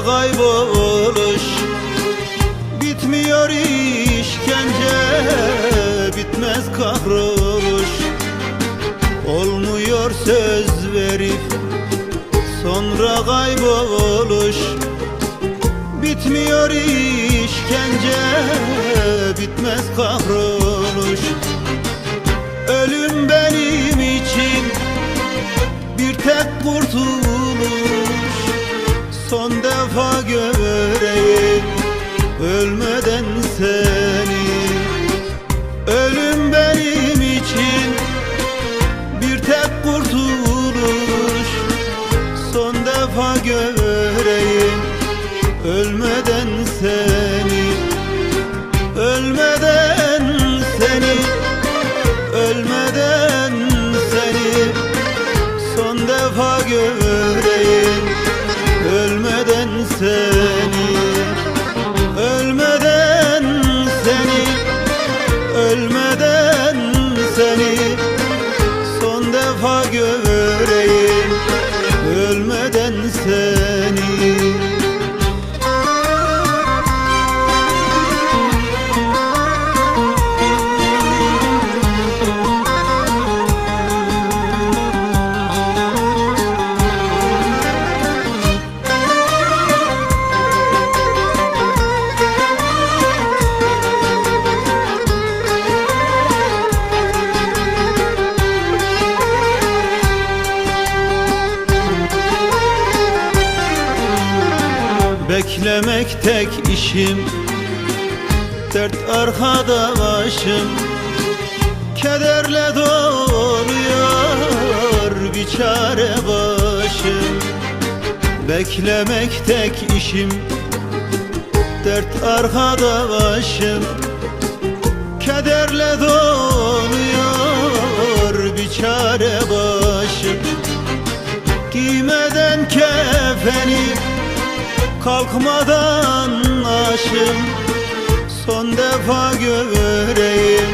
kayboluş Bitmiyor işkence Bitmez kahroluş Olmuyor söz verip Sonra kayboluş Bitmiyor işkence Bitmez kahroluş Ölüm benim için Bir tek kurtuluş. Son defa göreyim Beklemek tek işim. Dert arkada başım. Kederle doluyor bir çare başım. Beklemek tek işim. Dert arkada başım. Kederle doluyor bir çare başım. Giymeden kefeni Kalkmadan aşım. Son defa göreyim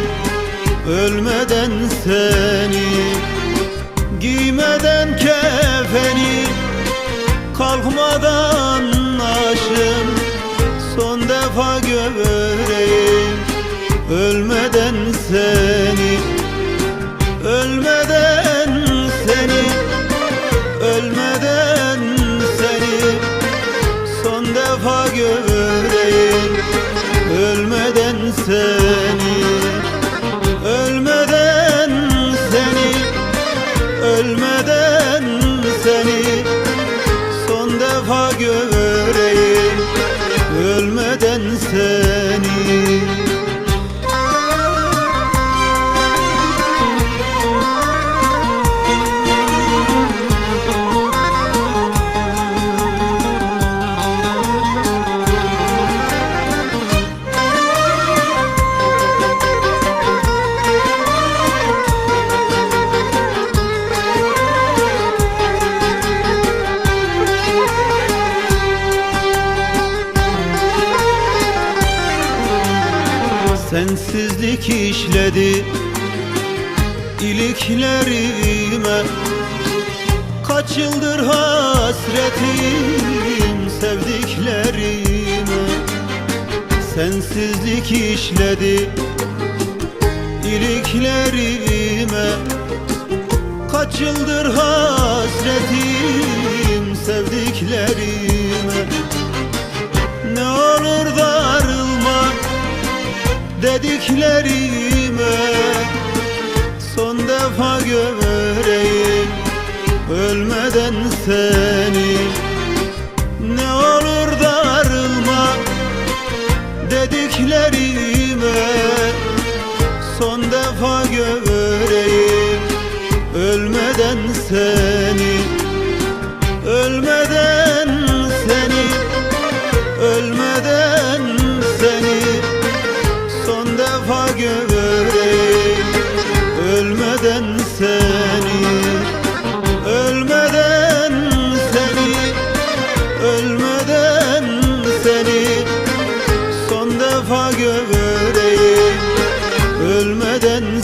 Ölmeden seni. Giymeden kefeni Kalkmadan Sensizlik işledi iliklerime. Kaç yıldır hasretim sevdiklerime. Sensizlik işledi iliklerime. Kaç yıldır hasretim sevdiklerime dediklerime Son defa göreyim ölmeden seni Ne olur darılma. Dediklerime Ölmeden seni Ölmeden seni Ölmeden seni. Son defa göreyim Ölmeden